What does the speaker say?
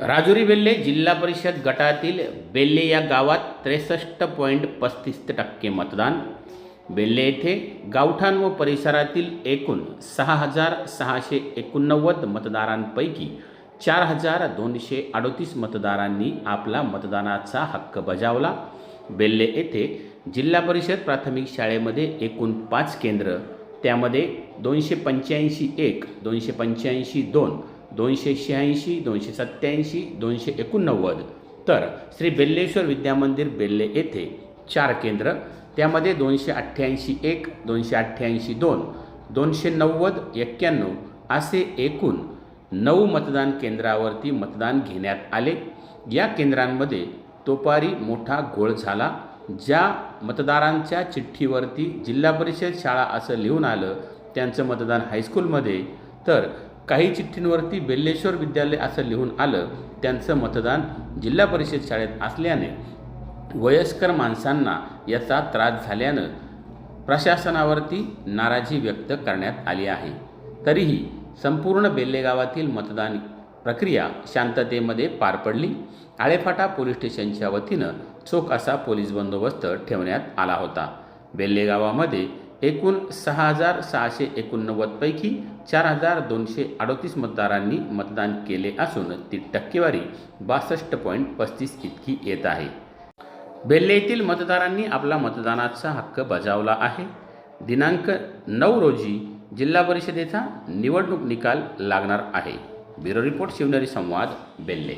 राजुरी हो। बेल्ले जिल्हा परिषद गटातील बेल्ले या गावात त्रेसष्ट पॉईंट पस्तीस टक्के मतदान. बेल्ले येथे गावठाण व परिसरातील एकूण सहा हजार सहाशे एकोणनव्वद मतदारांपैकी चार हजार दोनशे अडोतीस मतदारांनी आपला मतदानाचा हक्क बजावला. बेल्ले येथे जिल्हा परिषद प्राथमिक शाळेमध्ये एकूण पाच केंद्र त्यामध्ये दोनशे पंच्याऐंशी एक दोनशे पंच्याऐंशी दोन दोनशे शहाऐंशी दोनशे सत्त्याऐंशी दोनशे एकोणनव्वद. तर श्री बेल्लेश्वर विद्यामंदिर बेल्ले येथे चार केंद्र त्यामध्ये दोनशे अठ्ठ्याऐंशी एक दोनशे अठ्ठ्याऐंशी दोन दोनशे नव्वद एक्क्याण्णव असे एकूण नऊ मतदान केंद्रावरती मतदान घेण्यात आले. या केंद्रांमध्ये तोपारी मोठा घोळ झाला. ज्या मतदारांच्या चिठ्ठीवरती जिल्हा परिषद शाळा असं लिहून आलं त्यांचं मतदान हायस्कूलमध्ये तर काही चिठ्ठींवरती बेल्लेश्वर विद्यालय असं लिहून आलं त्यांचं मतदान जिल्हा परिषद शाळेत असल्याने वयस्कर माणसांना याचा त्रास झाल्यानं प्रशासनावरती नाराजी व्यक्त करण्यात आली आहे. तरीही संपूर्ण बेल्ले गावातील मतदान प्रक्रिया शांततेमध्ये पार पडली. आळेफाटा पोलीस स्टेशनच्या वतीनं चोख असा पोलीस बंदोबस्त ठेवण्यात आला होता. बेल्ले गावामध्ये एकूण सहा हजार सहाशे एकोणनव्वदपैकी चार हजार दोनशे अडोतीस मतदारांनी मतदान केले असून ती टक्केवारी बासष्ट पॉईंट पस्तीस इतकी येत आहे. बेल्ले येथील मतदारांनी आपला मतदानाचा हक्क बजावला आहे. दिनांक नऊ रोजी जिल्हा परिषदेचा निवडणूक निकाल लागणार आहे. ब्युरो रिपोर्ट शिवनेरी संवाद बेल्ले।